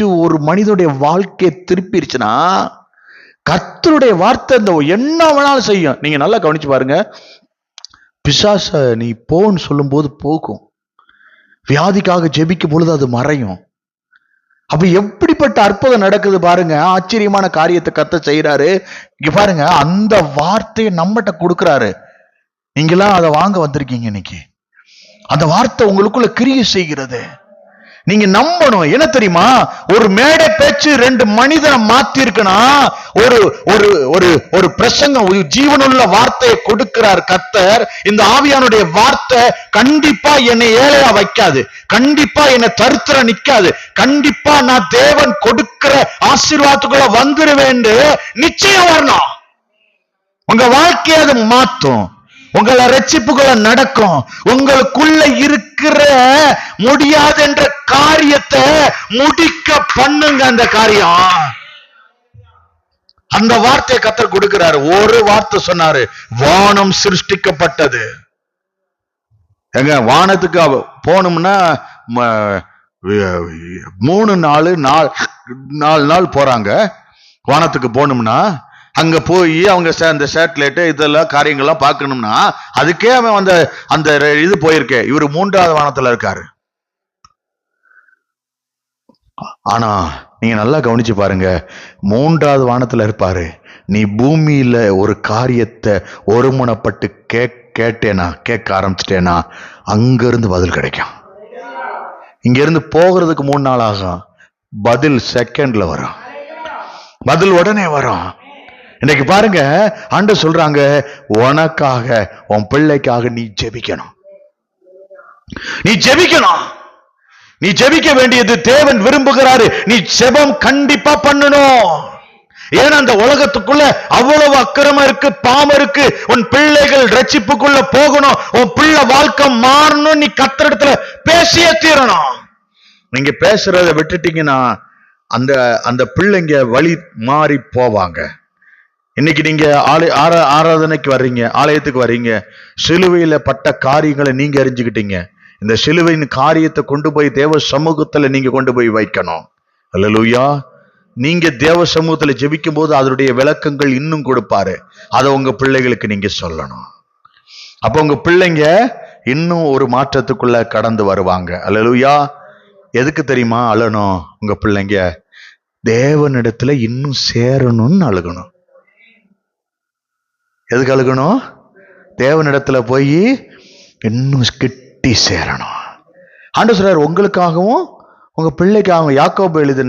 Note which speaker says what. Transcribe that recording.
Speaker 1: பேச்சு ஒரு மனிதனுடைய வாழ்க்கையை திருப்பிடுச்சுன்னா கர்த்தருடைய வார்த்தை இந்த என்ன வேணாலும் செய்யும். நீங்க நல்லா கவனிச்சு பாருங்க. பிசாச நீ போன்னு சொல்லும்போது போகும். வியாதிக்காக ஜெபிக்கும் பொழுது அது மறையும். அப்ப எப்படிப்பட்ட அற்புதம் நடக்குது பாருங்க. ஆச்சரியமான காரியத்தை கத்த செய்யறாரு இங்க பாருங்க அந்த வார்த்தையை நம்மகிட்ட கொடுக்குறாரு. நீங்களாம் அதை வாங்க வந்திருக்கீங்க இன்னைக்கு. அந்த வார்த்தை உங்களுக்குள்ள கிரிய செய்கிறது. நீங்க நம்பணும். என்ன தெரியுமா? ஒரு மேடை பேச்சு ரெண்டு மனிதனை மாத்தி ஒரு ஒரு ஒரு ஒரு பிரசங்கம் ஒரு ஜீவனுள்ள வார்த்தையை கொடுக்கிறார் கத்தர் இந்த ஆவியானுடைய வார்த்தை கண்டிப்பா என்னை ஏழையா வைக்காது. கண்டிப்பா என்னை தருத்திர நிக்காது கண்டிப்பா நான் தேவன் கொடுக்கிற ஆசீர்வாதத்துக்குள்ள வந்துருவேன் நிச்சயம் வரணும். உங்க வாழ்க்கையை அது மாத்தும் உங்களை ரட்சிப்புகளை நடக்கும். உங்களுக்குள்ள இருக்கிற முடியாது என்ற காரியத்தை முடிக்க பண்ணுங்க அந்த காரியம். அந்த வார்த்தையை கத்தர் கொடுக்கிறாரு. ஒரு வார்த்தை சொன்னாரு வானம் சிருஷ்டிக்கப்பட்டது. எங்க வானத்துக்கு போனோம்னா ம- மூணு நாலு நாள் நாலு நாள் போறாங்க. வானத்துக்கு போகணும்னா அங்க போய் அவங்க சே- அந்த சேட்டலைட்டு இதெல்லாம் காரியங்கள்லாம் பார்க்கணும்னா அதுக்கே அவன் அந்த அந்த இது போயிருக்கே. இவர் மூன்றாவது வானத்துல இருக்காரு. ஆனா நீங்க நல்லா கவனிச்சு பாருங்க. மூன்றாவது வானத்துல இருப்பாரு. நீ பூமியில ஒரு காரியத்தை ஒருமுனப்பட்டு கே கேட்டேனா கேட்க ஆரம்பிச்சிட்டேனா அங்கிருந்து பதில் கிடைக்கும். இங்க இருந்து போகிறதுக்கு மூணு நாள் ஆகும். பதில் செகண்ட்ல வரும். பதில் உடனே வரும். இன்னைக்கு பாருங்க ஆண்டு சொல்றாங்க உனக்காக உன் பிள்ளைக்காக நீ ஜெபிக்கணும். நீ ஜெபிக்கணும். நீ ஜெபிக்க வேண்டியது தேவன் விரும்புகிறாரு. நீ செபம் கண்டிப்பா பண்ணணும். ஏன்னா அந்த உலகத்துக்குள்ள அவ்வளவு அக்கிரமம் இருக்கு பாவம் இருக்கு. உன் பிள்ளைகள் ரட்சிப்புக்குள்ள போகணும். உன் பிள்ளை வாழ்க்கை மாறணும் நீ கத்திரத்துல பேசியே தீரணும். நீங்க பேசுறத விட்டுட்டீங்கன்னா அந்த அந்த பிள்ளைங்க வழி மாறி போவாங்க. இன்னைக்கு நீங்க ஆலய ஆரா ஆராதனைக்கு வர்றீங்க ஆலயத்துக்கு வர்றீங்க. சிலுவையில பட்ட காரியங்களை நீங்க அறிஞ்சுக்கிட்டீங்க. இந்த சிலுவையின் காரியத்தை கொண்டு போய் தேவ சமூகத்துல நீங்க கொண்டு போய் வைக்கணும். அல்லலூயா நீங்க தேவ சமூகத்துல ஜெபிக்கும் போது அதனுடைய விளக்கங்கள் இன்னும் கொடுப்பாரு. அதை உங்க பிள்ளைகளுக்கு நீங்க சொல்லணும். அப்ப உங்க பிள்ளைங்க இன்னும் ஒரு மாற்றத்துக்குள்ள கடந்து வருவாங்க. அல்லலூயா எதுக்கு தெரியுமா? அழணும் உங்க பிள்ளைங்க. தேவனிடத்துல இன்னும் சேரணும்னு அழுகணும். எதுக்கு அழுகணும்? தேவனிடத்துல போய் இன்னும் கிட்ட சேரணும். ஆண்டு சொல்றார் உங்களுக்காகவும் உங்க பிள்ளைக்காகவும் யாக்கோபு எழுதின